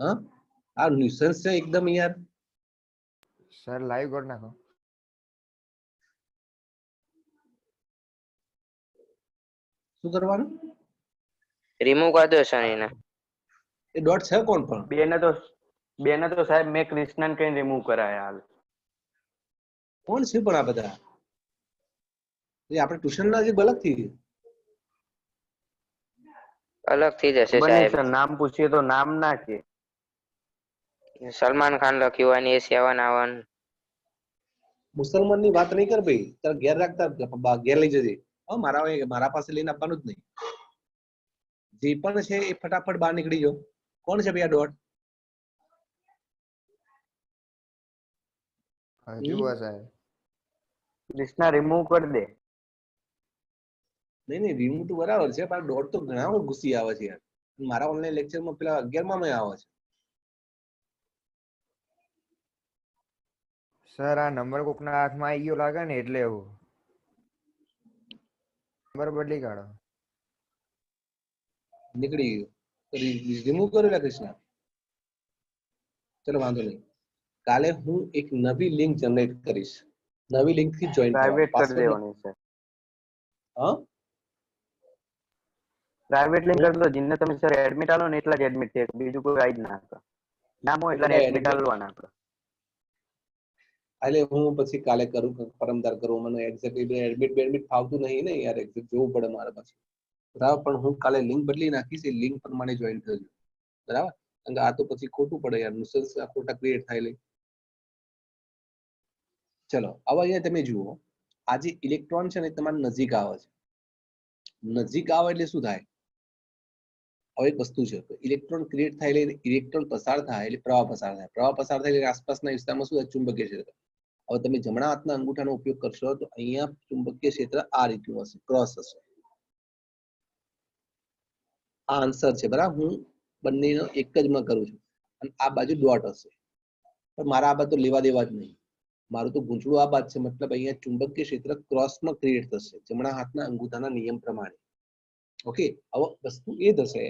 હા? આ ન્યુસન્સ છે એકદમ યાર? સર લાઈવ કરી નાખો. શું કરવાનું? રિમૂવ કરી દો સર એને એ ડોટ છે કોણ પણ? બેને તો બેને તો સાહેબ મેં કૃષ્ણન કઈ રિમૂવ કરાયા હાલ. કોણ છે પણ આ બધા? એ આપણે ટ્યુશન ના જે અલગથી અલગથી જશે સાહેબ. નામ પૂછીએ તો નામ ના કે. સલમાન ખાન લખ્યું હોય ને એ સેવન આવન. મુસલમાનની વાત નહીં કર ભાઈ તારે ઘેર રાખતા ઘેર લઈ જજે. હા મારા મારા પાસે લઈને આપવાનું જ નહીં. જે પણ છે એ ફટાફટ બહાર નીકળી જાઓ. કોણ છે ભાઈ આ ડોટ હજુ સાહેબ કૃષ્ણા રિમૂવ કરી દે. નહીં નહીં રિમૂવ તો બરાબર છે પણ દોઢ તો ઘણા વખત ઘૂસી આવે છે યાર. મારા ઓનલાઈન લેક્ચરમાં પેલા અગિયારમાં આવે છે. સર આ નંબર કોકના હાથમાં આવી ગયો લાગે ને એટલે એવું નંબર બદલી કાઢો. નીકળી ગયું. રિમૂવ કર્યું કૃષ્ણ ચલો વાંધો નહીં. કાલે હું એક નવી લિંક જનરેટ કરીશ. નવી લિંકથી જોઈન પ્રાઇવેટ કરી દેવાની સર હા? પ્રાઇવેટ લિંક કરી દો. જેને તમે સર એડમિટ આલો ને એટલા જ એડમિટ થાય બીજું કોઈ આવી જ ના નામ હોય એટલા એડમિટ આલવાના આપણે એટલે હું પછી કાલે કરું પરમદાર કરું, મને એક્ઝેક્ટલી એડમિટ બેડમિટ ફાવતું નહીં ને યાર એક્ઝેક્ટ જોવું પડે મારે પછી. બરાબર, પણ હું કાલે લિંક બદલી નાખીશ, એ લિંક પ્રમાણે જોઈન થજો. બરાબર? કારણ કે આ તો પછી ખોટું પડે યાર નુસન્સ ખોટા ક્રિએટ થાય લઈ ચલો, હવે અહીંયા તમે જુઓ, આ જે ઇલેક્ટ્રોન છે ને તમારી નજીક આવે છે. નજીક આવે એટલે શું થાય? હવે એક વસ્તુ છે ઇલેક્ટ્રોન ક્રિએટ થાય એટલે ઇલેક્ટ્રોન પસાર થાય એટલે પ્રવાહ પસાર થાય. પ્રવાહ પસાર થાય એટલે આસપાસના વિસ્તારમાં શું થાય? ચુંબકીય ક્ષેત્ર. હવે તમે જમણા હાથના અંગૂઠાનો ઉપયોગ કરશો તો અહીંયા ચુંબકીય ક્ષેત્ર આ રીતનું હશે, ક્રોસ હશે. આ આન્સર છે, બરાબર? હું બંનેનો એક જ માં કરું છું. અને આ બાજુ ડોટ હશે. પણ મારા આ બાજુ લેવા દેવા જ નહીં. મારું તો ગૂંચળું આ બાદ છે, મતલબ અહીંયા ચુંબકીય ક્ષેત્ર ક્રોસમાં ક્રિએટ થશે, જમણા હાથના અંગૂઠાના નિયમ પ્રમાણે. ઓકે હવે વસ્તુ એ થશે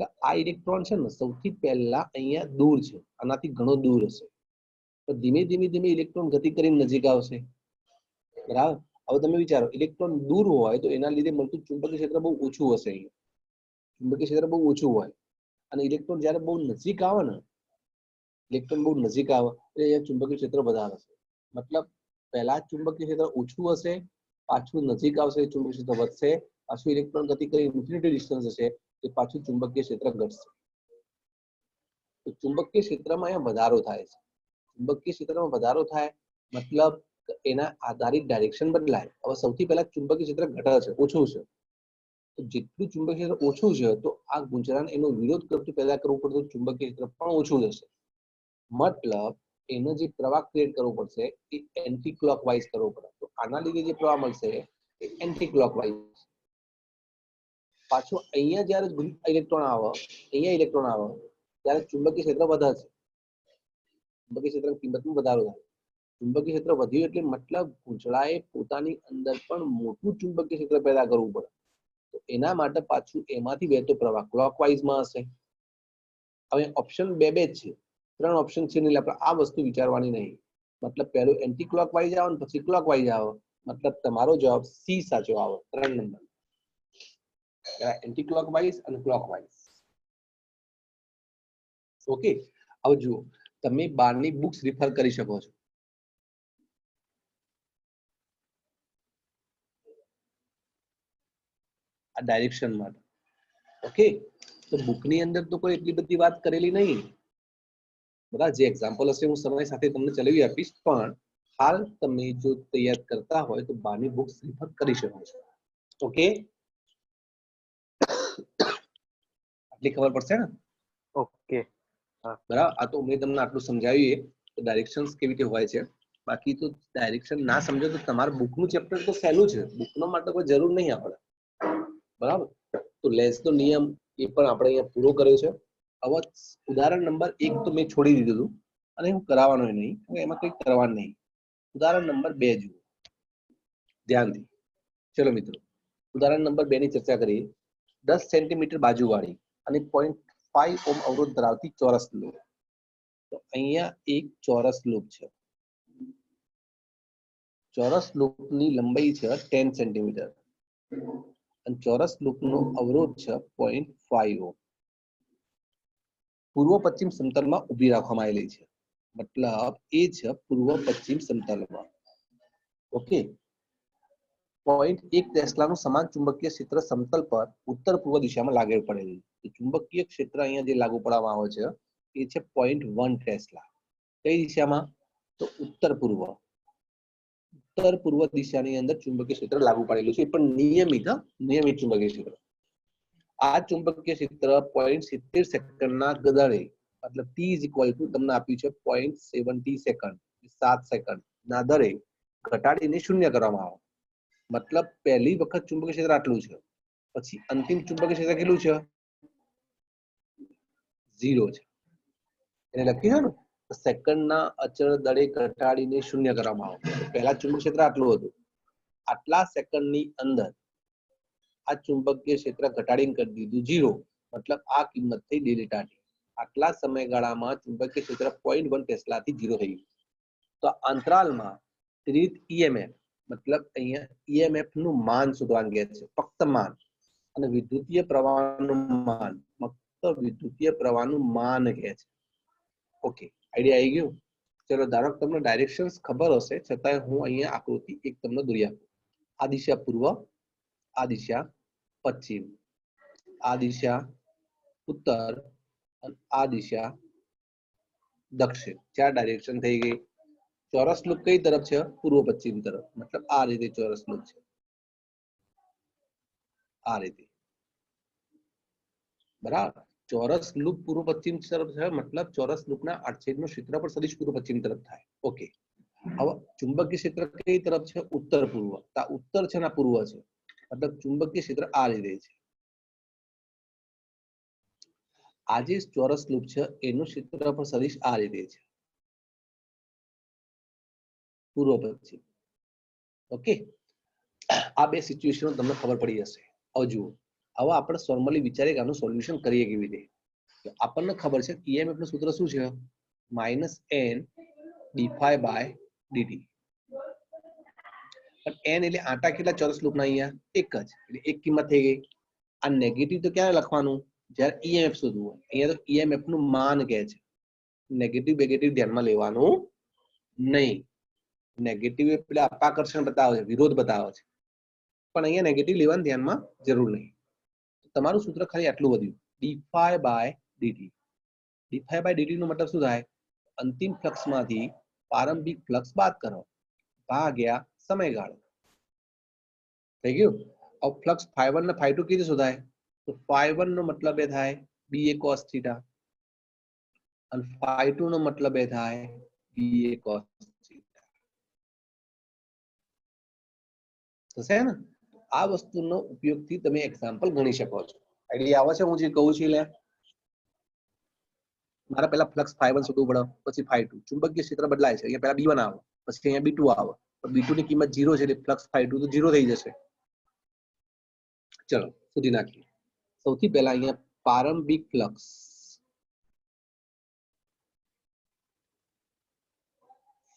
કે આ ઇલેક્ટ્રોન છે ને સૌથી પહેલા અહીંયા દૂર છે, આનાથી ઘણો દૂર હશે. તો ધીમે ધીમે ધીમે ઇલેક્ટ્રોન ગતિ કરીને નજીક આવશે. બરાબર? હવે તમે વિચારો ઇલેક્ટ્રોન દૂર હોય તો એના લીધે મળતું ચુંબકીય ક્ષેત્ર બહુ ઓછું હશે ચુંબકીય ક્ષેત્ર બહુ ઓછું હોય. અને ઇલેક્ટ્રોન જ્યારે બહુ નજીક આવે ને ઇલેક્ટ્રોન બહુ નજીક આવે એટલે અહીંયા ચુંબકીય ક્ષેત્ર વધારે હશે. મતલબ, પહેલા ચુંબકીય ક્ષેત્ર ઓછું હશે, પાછું નજીક આવશે ચુંબકીય ક્ષેત્ર વધશે, પાછું ઇલેક્ટ્રોન ગતિ કરી ઇન્ફિનિટી ડિસ્ટન્સ હશે એ પાછું ચુંબકીય ક્ષેત્ર ઘટશે. તો ચુંબકીય ક્ષેત્રમાં અહીંયા વધારો થાય છે. ચુંબકીય ક્ષેત્રમાં વધારો થાય, મતલબ એના આધારિત ડાયરેક્શન બદલાય. હવે સૌથી પહેલા ચુંબકીય ક્ષેત્ર ઘટે છે, ઓછું છે. તો જેટલું ચુંબકીય ક્ષેત્ર ઓછું છે, તો આ ગુંજરાને એનો વિરોધ કરતું પેદા કરવું પડતું, ચુંબકીય ક્ષેત્ર પણ ઓછું જશે મતલબ એનો જે પ્રવાહ ક્રિએટ કરવો પડશે, એ એન્ટી ક્લોકવાઇઝ કરવો પડે. તો આના લીધે જે પ્રવાહ મળશે, એ એન્ટી ક્લોકવાઇઝ પાછું અહીંયા જ્યારે ઇલેક્ટ્રોન આવે, અહીંયા ઇલેક્ટ્રોન આવે, ત્યારે ચુંબકીય ક્ષેત્ર વધે છે. ચુંબકીય ક્ષેત્રની કિંમતમાં વધારો થાય. ચુંબકીય ક્ષેત્ર વધ્યું એટલે મતલબ ગૂંચળાએ પોતાની અંદર પણ મોટું ચુંબકીય ક્ષેત્ર પેદા કરવું પડે. તો એના માટે પાછું એમાંથી વહેતો પ્રવાહ ક્લોકવાઇઝમાં હશે. હવે ઓપ્શન બે બે છે. ત્રણ ઓપ્શન છે એટલે આપણે આ વસ્તુ વિચારવાની નહીં. મતલબ પહેલું એન્ટી ક્લોકવાઇઝ આવે ને પછી ક્લોકવાઇઝ આવે. મતલબ તમારો જવાબ સી સાચો આવે. ત્રણ નંબર. એન્ટી ક્લોકવાઇઝ અને ક્લોકવાઇઝ ઓકે હવે જુઓ. તમે બારની બુક્સ રિફર કરી શકો છો. આ ડાયરેક્શન માટે. ઓકે તો બુકની અંદર તો કોઈ એટલી બધી વાત કરેલી નહીં. બરાબર જે એક્ઝામ્પલ હશે હું સમય સાથે તમને ચલાવી આપીશ, પણ હાલ તમે જો તૈયાર કરતા હોય તો બારની બુક્સ રિફર કરી શકો છો. ઓકે આટલી ખબર પડશે ને? ઓકે બરાબર? આ તો મેં તમને આટલું સમજાવ્યું તો ડાયરેક્શન્સ કેવી રીતે હોય છે? બાકી તો ડાયરેક્શન ના સમજો તો તમારા બુકનું ચેપ્ટર તો સહેલું છે. બુકનો માટે કોઈ જરૂર નહીં આપણે. બરાબર? તો લેન્સનો નિયમ એ પણ આપણે અહીંયા પૂરો કર્યો છે. હવે ઉદાહરણ નંબર એક તો મેં છોડી દીધું હતું. અને હું કરાવવાનો નહીં. એમાં કંઈ કરવાનું નહીં. ઉદાહરણ નંબર બે જુઓ. ધ્યાનથી. ચલો મિત્રો. ઉદાહરણ નંબર બે ની ચર્ચા કરીએ. દસ સેન્ટીમીટર બાજુવાળી અને પોઈન્ટ ફાઈવ ઓમ અવરોધ ધરાવતી ચોરસ લૂપ તો અહીંયા એક ચોરસ લૂપ છે ચોરસ લૂપની લંબાઈ છે ટેન સેન્ટીમીટર અને ચોરસ લૂપનો અવરોધ છે પોઈન્ટ ફાઈવ ઓમ પૂર્વ પશ્ચિમ સમતલમાં ઊભી રાખવામાં આવેલી છે। મતલબ એ છે પૂર્વ પશ્ચિમ સમતલમાં ઓકે પોઈન્ટ એક ટેસ્લાનું સમાન ચુંબકીય ક્ષેત્ર સમતલ પર ઉત્તર પૂર્વ દિશામાં લાગુ પડેલું. તો ચુંબકીય ક્ષેત્ર અહીંયા જે લાગુ પડવામાં આવે છે, એ છે પોઈન્ટ વન ટેસ્લા કઈ દિશામાં? તો ઉત્તર પૂર્વ ઉત્તર પૂર્વ દિશાની અંદર ચુંબકીય ક્ષેત્ર લાગુ પડેલું છે. પણ નિયમિત નિયમિત ચુંબકીય ક્ષેત્ર. આ ચુંબકીય ક્ષેત્ર પોઈન્ટ સિત્તેર સેકન્ડના ગદળે મતલબ ટી ઇઝ ઇક્વલ ટુ તમને આપ્યું છે પોઈન્ટ સેવન્ટી સેકન્ડ સાત સેકન્ડ ના દરે ઘટાડીને શૂન્ય કરવામાં આવે. મતલબ પહેલી વખત ચુંબકીય ક્ષેત્ર આટલું છે. પછી અંતિમ ચુંબકીય ક્ષેત્ર કેટલું છે? ઝીરો છે. એને લખી ને, સેકન્ડના અચળ દળે ઘટાડીને શૂન્ય કરવામાં આવે. પહેલા ચુંબકીય ક્ષેત્ર આટલું હતું. આટલા સેકન્ડની અંદર આ ચુંબકીય ક્ષેત્ર ઘટાડીને કરી દીધું ઝીરો. મતલબ આ કિંમત થઈ ડેલ્ટા ટી આટલા સમયગાળામાં ચુંબકીય ક્ષેત્ર પોઈન્ટ વન ટેસ્લાથી ઝીરો થઈ ગયું. તો અંતરાલમાં ત્રિત ઈએમએફ મતલબ અહીંયા ઈએમએફનું માન શોધવા કહે છે, ફક્ત માન. અને વિદ્યુતીય પ્રવાહનું માન, ફક્ત વિદ્યુતીય પ્રવાહનું માન કહે છે. ઓકે આઈડિયા આવી ગયું? ચલો, ધારો તમને ડાયરેક્શન્સ ખબર હશે, છતાંય હું અહીંયા આકૃતિ એક તમને દોરી આપું. આ દિશા પૂર્વ, આ દિશા પશ્ચિમ, આ દિશા ઉત્તર અને આ દિશા દક્ષિણ. ચાર ડાયરેક્શન થઈ ગઈ. ચોરસ લૂપ કઈ તરફ છે? પૂર્વ પશ્ચિમ તરફ. મતલબ આ રીતે ચોરસ લૂપ છે. આ રીતે. બરાબર? ચોરસ લૂપ પૂર્વ પશ્ચિમ તરફ છે, મતલબ ચોરસ લૂપના આડછેદનું ક્ષેત્રફળ સદિશ પૂર્વ પશ્ચિમ તરફ થાય. ઓકે. હવે ચુંબકીય ક્ષેત્ર કઈ તરફ છે? ઉત્તર પૂર્વ. ઉત્તર છે ના પૂર્વ છે. મતલબ ચુંબકીય ક્ષેત્ર આ રીતે છે. આ જે ચોરસ લૂપ છે, એનું ક્ષેત્રફળ સદિશ આ રીતે છે. પૂર્વ પશ્ચિમ ઓકે આ બે સિચ્યુએશનો તમને ખબર પડી જશે. હવે હવે આપણે નોર્મલી વિચારીએ આનું સોલ્યુશન કરીએ કેવી રીતે? આપણને ખબર છે ઈએમએફનું સૂત્ર શું છે? Minus N d phi by d t પણ એન એટલે આટા કેટલા ચોરસ લૂપના અહીંયા? એક જ. એટલે એક કિંમત થઈ ગઈ. આ નેગેટિવ તો ક્યારે લખવાનું? જ્યારે ઈએમએફ શોધવું હોય. અહીંયા તો ઈએમએફનું માન કહે છે. નેગેટિવ બેગેટિવ ધ્યાનમાં લેવાનું નહીં. નેગેટિવ એટલે અપાકર્ષણ બતાવે છે, વિરોધ બતાવે છે. પણ અહીંયા નેગેટિવ લેવાનું ધ્યાનમાં જરૂર નહીં. તમારું સૂત્ર ખાલી આટલું વધ્યું. D phi by d t d phi by d t નો મતલબ શું થાય? અંતિમ ફ્લક્સમાંથી પ્રારંભિક ફ્લક્સ બાદ કરો. ભાગ્યા સમયગાળો. થઈ ગયું? હવે ફ્લક્સ ફાઈ વન ને ફાઈ ટુ કીધું શું શોધાય તો ફાઈ વન નો મતલબ એ થાય બી એ કોસ થીટા અને ફાઈ ટુ નો મતલબ એ થાય બી એ કોસ થશે ને? આ વસ્તુનો ઉપયોગથી તમે એક્ઝામ્પલ ગણી શકો છો. આઈડિયા આવે છે, હું જે કહું છું લે. મારે પહેલા ફ્લક્સ ફાઈ વન શોધવું પડે, પછી ફાઈ ટુ ચુંબકીય ક્ષેત્ર બદલાય છે. અહીંયા પહેલા બી વન આવે, પછી અહીંયા બી ટુ આવે. બી ટુ ની કિંમત ઝીરો છે, એટલે ફ્લક્સ ફાઈ ટુ તો ઝીરો થઈ જશે. ચલો સુધી નાખીએ. સૌથી પહેલા અહીંયા પ્રારંભિક ફ્લક્સ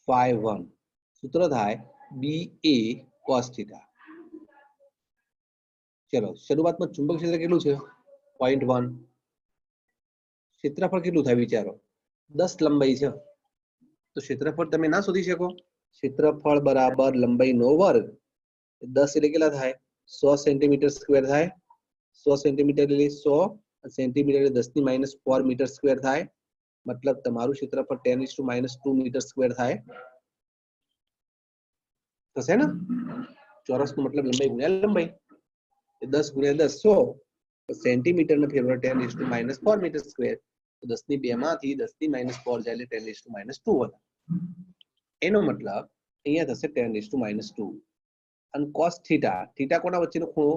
ફાઈ વન સૂત્ર થાય બી એ કોસ ચલો, શરૂઆતમાં ચુંબક ક્ષેત્ર કેટલું છે? પોઈન્ટ વન ક્ષેત્રફળ કેટલું થાય, વિચારો? દસ લંબાઈ છે. તો ક્ષેત્રફળ તમે ના શોધી શકો? ક્ષેત્રફળ બરાબર લંબાઈ નો વર્ગ. દસ એટલે કેટલા થાય? સો સેન્ટીમીટર સ્ક્વેર થાય. સો સેન્ટીમીટર એટલે સો સેન્ટીમીટર એટલે દસની માઇનસ ફોર મીટર સ્ક્વેર થાય. મતલબ તમારું ક્ષેત્રફળ ten is two minus two metre square થાય. થશે ને? ચોરસ નો મતલબ લંબાઈ ગુણ્યા લંબાઈ. દસ ગુણ્યા દસ સો સેન્ટીમીટર ને ફેરવા ten is two minus four metre square તો દસની બે માંથી દસની માઇનસ ફોર જાય એટલે ten is two minus two એનો મતલબ અહીંયા થશે ten is two minus two અને કોસ થીટા થીટા કોના વચ્ચેનો ખૂણો?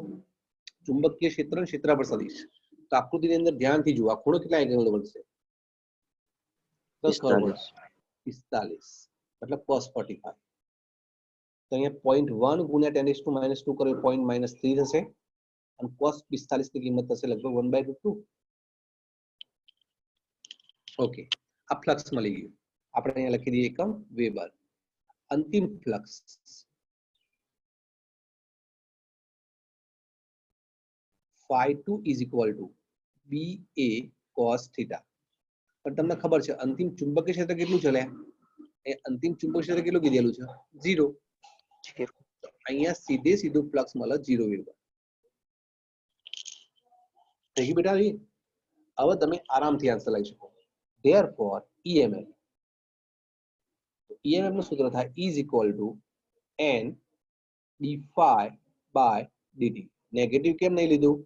ચુંબકીય ક્ષેત્ર અને ક્ષેત્રફળ સદિશ. તો આકૃતિની અંદર ધ્યાનથી જુઓ આ ખૂણો કેટલા એંગલ બનશે પિસ્તાલીસ. મતલબ કોસ ફોર્ટી ફાઈવ તો અહીંયા પોઈન્ટ વન ગુણ્યા ten is two minus two કરો પોઈન્ટ માઇનસ થ્રી થશે. અને કોસ પિસ્તાલીસની કિંમત થશે લગભગ one by root two okay આ ફ્લક્સ મળી ગયું આપણે અહીંયા લખી દઈએ એકમ વેબર અંતિમ flux phi 2 is equal to b a cos theta પણ તમને ખબર છે અંતિમ ચુંબકીય ક્ષેત્ર કેટલું છે લ્યા? એ અંતિમ ચુંબકીય ક્ષેત્ર કેટલું કીધેલું છે ઝીરો અહીંયા સીધે સીધું ફ્લક્સ મળે ઝીરો વિરુદ્ધ ગયું બેટા હવે હવે તમે આરામથી આન્સર લઈ શકો. ધેર ફોર ઈએમએફ ઈએમએફનું સૂત્ર થાય is equal to N d phi by d t negative કેમ નહીં લીધું?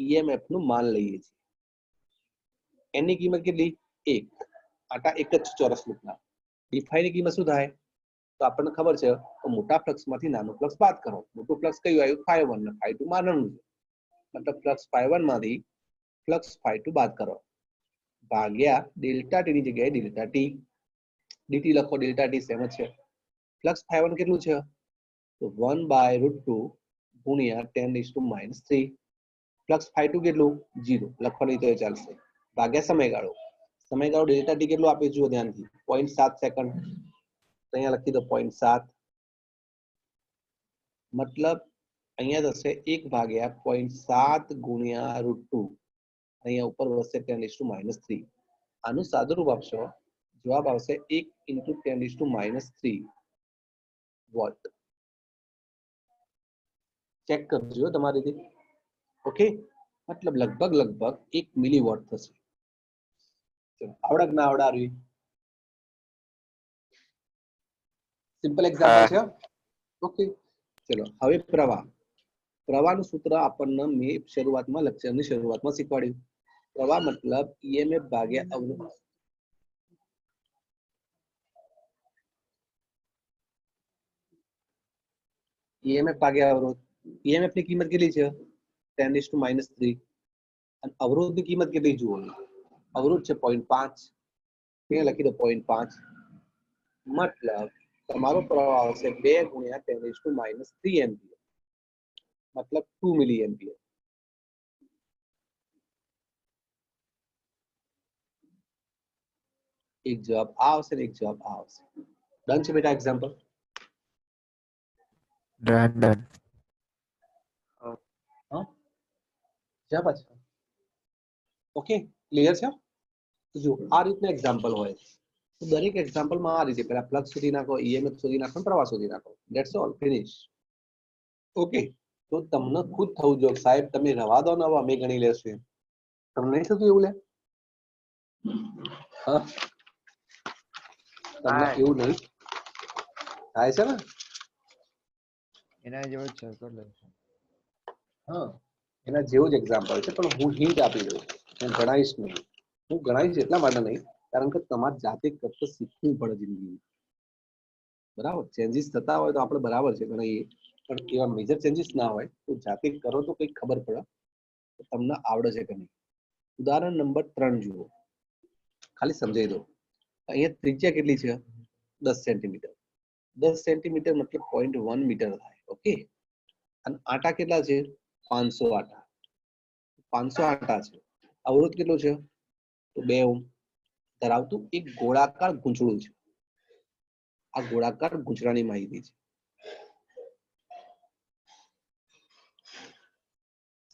ઈએમએફનું માન લઈએ છીએ. એની કિંમત કેટલી? એક. આટા એક જ ચોરસ લૂપના ડી ની કિંમત શું થાય? તો આપણને ખબર છે મોટા ફ્લક્સમાંથી નાનું ફ્લક્સ બાદ કરો. મોટું ફ્લક્સ કયું આવ્યું? ફાઈવ વન ને ફાઈવ ટુ માનવાનું છે. મતલબ ફ્લક્સ ફાઈવ વનમાંથી ફ્લક્સ ફાઈવ ટુ બાદ કરો. ભાગ્યા ડેલ્ટા ટી ની જગ્યાએ ડેલ્ટા ટી ડીટી લખો ડેલ્ટા ટી સેમ જ છે. ફ્લક્સ ફાઈવ વન કેટલું છે? તો વન બાય રૂટ ટુ ગુણ્યા ten is two minus three flux phi two કેટલું? જીરો લખવાની તો એ ચાલશે. ભાગ્યા સમયગાળો. સમયગાળો ડેલ્ટા ટી કેટલું આપે જુઓ ધ્યાનથી? પોઈન્ટ સાત સેકન્ડ તો અહીંયા લખી દો પોઈન્ટ સાત. મતલબ અહીંયા થશે એક ભાગ્યા પોઈન્ટ સાત ગુણ્યા રૂટ ટુ અહીંયા ઉપર વધશે ten is two minus three આનું સાદુરૂપ આપશો. જવાબ આવશે એક into ten is two minus three volt check કરજો તમારી રીતે. ઓકે મતલબ લગભગ લગભગ એક મિલી વોટ થશે આવડક ના આવડાવી. સિમ્પલ એક્ઝામ્પલ છે ઓકે ચલો હવે પ્રવાહ. પ્રવાહનું સૂત્ર આપણને મેં શરૂઆતમાં લેક્ચરની શરૂઆતમાં શીખવાડ્યું. પ્રવાહ મતલબ ઈએમએફ ભાગ્યા અવરોધ. ઈએમએફ ભાગ્યા અવરોધ. ઈએમએફની કિંમત કેટલી છે? Ten is two minus three અને અવરોધની કિંમત કેટલી જુઓ અવરોધ છે પોઈન્ટ પાંચ. ત્યાં લખી દો પોઈન્ટ પાંચ. મતલબ તમારો પ્રવાહ આવશે બે ગુણ્યા ten is two minus three ampere. મતલબ ટુ મિલી એમ્પિયર એક જવાબ આ આવશે ને એક જવાબ આ આવશે ડન છે બેટા એક્ઝામ્પલ ડન ડન જ્યાં પાછા ઓકે ક્લિયર છે તો જો આ રીતના એક્ઝામ્પલ હોય તો દરેક એક્ઝામ્પલમાં આ રીતે પેલા પ્લગ સુધી નાખો ઈએમએફ સુધી નાખો અને પ્રવાહ સુધી નાખો ધેટ્સ ઓલ ફિનિશ ઓકે તો તમને ખુદ થવું જોઈએ. સાહેબ તમે રવા દો ને અમે ગણી લેશું એમ. તમને નહીં થતું એવું લે? તમને એવું નહીં? થાય છે ને? એના જેવો જ છે હા. એના જેવું જ એક્ઝામ્પલ છે પણ હું હિન્ટ આપી દઉં. હું ગણાવીશ નહીં. હું ગણાવીશ એટલા માટે નહીં કારણ કે તમારે જાતે કરતા શીખવું પડે જિંદગી બરાબર? ચેન્જીસ થતા હોય તો આપણે બરાબર છે ગણાઈએ. પણ એવા મેજર ચેન્જીસ ના હોય, તો જાતે કરો તો કંઈક ખબર પડે. તમને આવડે છે કે નહીં? ઉદાહરણ નંબર ત્રણ જુઓ. ખાલી સમજાવી દો. અહીંયા ત્રિજ્યા કેટલી છે? દસ સેન્ટીમીટર દસ સેન્ટીમીટર મતલબ પોઈન્ટ વન મીટર થાય ઓકે અને આટા કેટલા છે? પાંચસો આટા. પાંચસો આટા છે. અવરોધ કેટલો છે? તો બે ઓમ ધરાવતું એક ગોળાકાર ગૂંચળું છે. આ ગોળાકાર ગૂંચળાની માહિતી છે.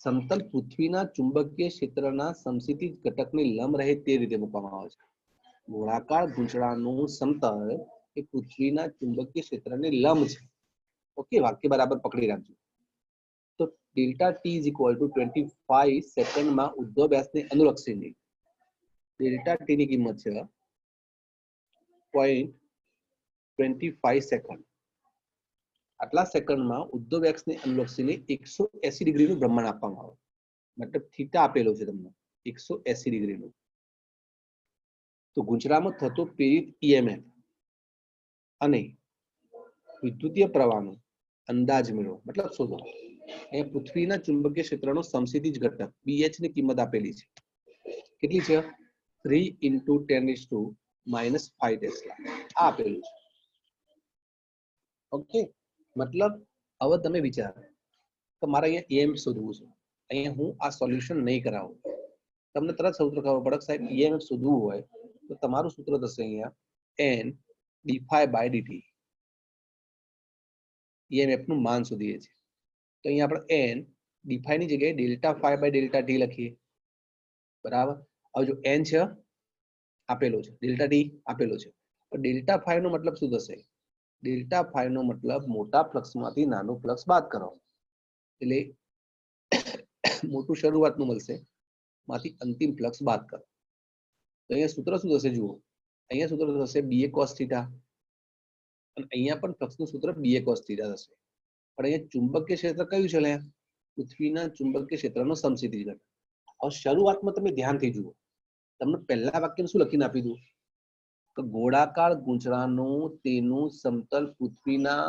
સમતલ પૃથ્વીના ચુંબકીય ક્ષેત્રના સમસ્થિતિજ ઘટકની લંબ રહે તે રીતે મૂકવામાં આવે છે. ગોળાકાર ગૂંચળાનું સમતલ એ પૃથ્વીના ચુંબકીય ક્ષેત્રને લંબ છે. ઓકે, વાક્ય બરાબર પકડી રાખજો. તો delta T is equal to twenty five સેકન્ડમાં ઉદ્ધવ વ્યાસને અનુલક્ષીને ડેલ્ટા ટી ની કિંમત છે પોઈન્ટ ટ્વેન્ટી ફાઈવ સેકન્ડ આટલા સેકન્ડમાં ઉદ્ધવ વ્યાસને અનુલક્ષીને એકસો એસી ડિગ્રીનું બ્રહ્માંડ આપવામાં આવે. મતલબ થીટા આપેલો છે તમને. એકસો એસી ડિગ્રીનું. તો ગુજરાતમાં થતો પ્રેરિત ઈએમએફ. અને વિદ્યુતીય પ્રવાહનો અંદાજ મેળવો. મતલબ શોધો. અહીંયા પૃથ્વીના ચુંબકીય ક્ષેત્રનો સમસ્થિતિજ ઘટક. બીએચની કિંમત આપેલી છે. કેટલી છે? Three into ten is two minus five tesla આ આપેલું છે. ઓકે મતલબ હવે તમે વિચારો કે મારે અહીંયા એમ શોધવું છે. અહીંયા હું આ સોલ્યુશન નહીં કરાવું. તમને તરત સૂત્ર ખબર પડે સાહેબ એમ શોધવું હોય તો તમારું સૂત્ર થશે અહીંયા N d phi by d t ઈએમએફનું માન શોધીએ છીએ. તો અહીંયા આપણે એન ડીફાઈ ની જગ્યાએ delta phi by delta T લખીએ. બરાબર? હવે જો એન છે, આપેલો છે. ડેલ્ટા ટી આપેલો છે. ડેલ્ટા ફાય નો મતલબ શું થશે? ડેલ્ટા ફાઈવ નો મતલબ મોટા ફ્લક્સમાંથી નાનું ફ્લક્સ બાદ કરો. એટલે મોટું શરૂઆતનું મળશે, માંથી અંતિમ ફ્લક્સ બાદ કરો. તો અહીંયા સૂત્ર શું થશે જુઓ, અહીંયા સૂત્ર થશે બીએ કોસ થીટા અને અહીંયા પણ ફ્લક્સનું સૂત્ર બીએ કોસ થીટા થશે. પણ અહીંયા ચુંબકીય ક્ષેત્ર કયું છે લે પૃથ્વીના ચુંબકીય ક્ષેત્રનો સમસિદ્ધિ ઘટક. હવે શરૂઆતમાં તમે ધ્યાનથી જુઓ. તમને પહેલા વાક્યમાં શું લખીને આપી દઉં? ગોળાકાર ગુંચળાનું તેનું સમતલ પૃથ્વીના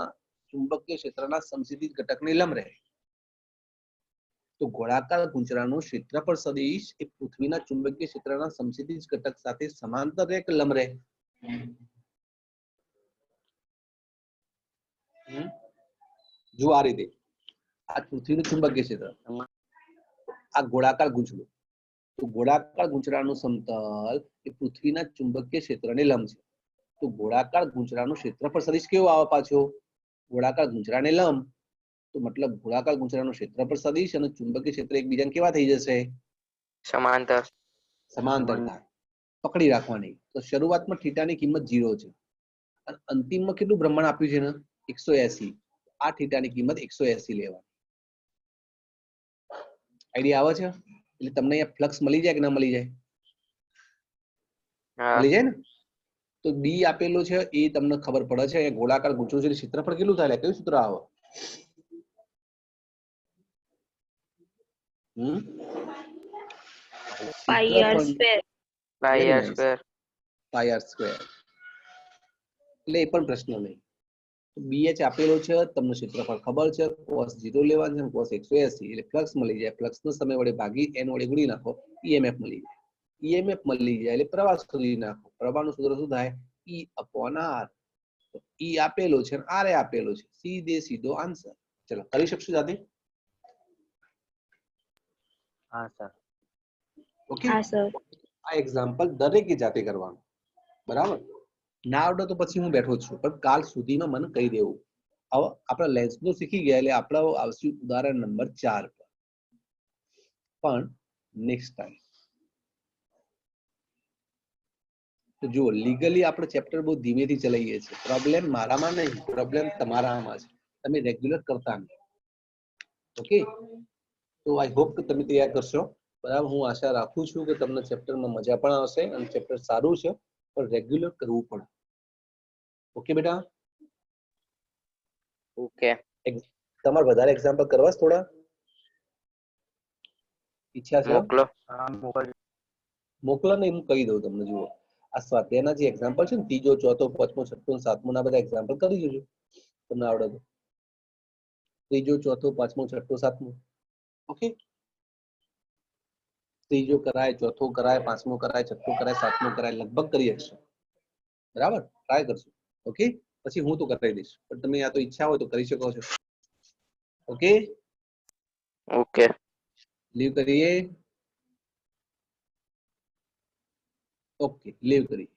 ચુંબકીય ક્ષેત્રના સમસિદ્ધિત ઘટકને લંબ રહે. તો ગોળાકાર ગુંચળાનું ક્ષેત્રફળ સદિશ એ પૃથ્વીના ચુંબકીય ક્ષેત્રના સમસિદ્ધિત ઘટક સાથે સમાંતર રહે કે લંબ રહે. જો આ રીતે, આ પૃથ્વીનું ચુંબકીય ક્ષેત્ર, આ ગોળાકાર ગૂંચળું તો ગોળાકાર ગુંચળાનું સમતલ એ પૃથ્વીના ચુંબકીય ક્ષેત્રને લંબ છે. તો ગોળાકાર ગુંચળાનું ક્ષેત્રફળ સદિશ કેવો આવે પાછો? ગોળાકાર ગુંચળાને લંબ. તો મતલબ ગોળાકાર ગુંચળાનું ક્ષેત્રફળ સદિશ અને ચુંબકીય ક્ષેત્ર એકબીજાને કેવા થઈ જશે? સમાંતર. સમાંતર થાય. પકડી રાખવાની. તો શરૂઆતમાં થીટાની કિંમત 0 છે. અને અંતિમમાં કેટલું બ્રહ્માંડ આપ્યું છે ને એકસો એસી. આ થીટાની કિંમત એકસો એસી લેવાની. આઈડિયા આવે છે? એટલે તમને અહીંયા ફ્લક્સ મળી જાય કે ના મળી જાય? મળી જાય ને? તો બી આપેલો છે એ તમને ખબર પડે છે. અહીંયા ગોળાકાર ગૂંચળું છે ક્ષેત્રફળ કેટલું થાય? એટલે કયું સૂત્ર આવે? પાઈ આર સ્ક્વેર એટલે એ પણ પ્રશ્ન નહીં. બીએચ આપેલો છે તમને ક્ષેત્રફળ ખબર છે કોસ જીરો લેવાનું છે કોસ એકસો એસી એટલે ફ્લક્સ મળી જાય. ફ્લક્સનો સમય વડે ભાગી એન વડે ગુણી નાખો ઈએમએફ મળી જાય. ઈએમએફ મળી જાય એટલે પ્રવાહ શોધી નાખો. પ્રવાહનું સૂત્ર શું થાય? ઈ અપોન આર ઈ આપેલો છે અને આર એ આપેલો છે. સીધે સીધો આન્સર ચલો કરી શકશો જાતે હા સર ઓકે હા સર આ એક્ઝામ્પલ દરેકે જાતે કરવાનું. બરાબર? ના આવડે તો પછી હું બેઠો છું. પણ કાલ સુધીમાં મને કહી દેવું. હવે આપણે લેન્સનું શીખી ગયા એટલે આપણે આવશે ઉદાહરણ નંબર ચાર પર. પણ નેક્સ્ટ ટાઈમ તો જુઓ લીગલી આપણે ચેપ્ટર બહુ ધીમેથી ચલાવીએ છીએ. પ્રોબ્લેમ મારામાં નહીં પ્રોબ્લેમ તમારામાં છે. તમે રેગ્યુલર કરતા નહીં. ઓકે તો આઈ હોપ કે તમે તૈયાર કરશો. બરાબર, હું આશા રાખું છું કે તમને ચેપ્ટરમાં મજા પણ આવશે અને ચેપ્ટર સારું છે. પણ રેગ્યુલર કરવું પડે. ઓકે બેટા? ઓકે તમારે વધારે એક્ઝામ્પલ કરવા થોડા? ઈચ્છા છે? મોકલો. મોકલો ને હું કહી દઉં તમને જુઓ. આ સ્વાધ્યાયના જે એક્ઝામ્પલ છે ને ત્રીજો ચોથો પાંચમો છઠ્ઠો સાતમો ના બધા એક્ઝામ્પલ કરી જોજો તમને આવડે તો. ત્રીજો ચોથો પાંચમો છઠ્ઠો સાતમો. ઓકે ત્રીજો કરાય ચોથો કરાય પાંચમો કરાય છઠ્ઠો કરાય સાતમો કરાય લગભગ કરી શકશો બરાબર? ટ્રાય કરશું. ઓકે પછી હું તો કરાવી દઈશ. પણ તમે આ તો ઈચ્છા હોય તો કરી શકો છો. ઓકે ઓકે લીવ કરીએ. ઓકે લીવ કરીએ.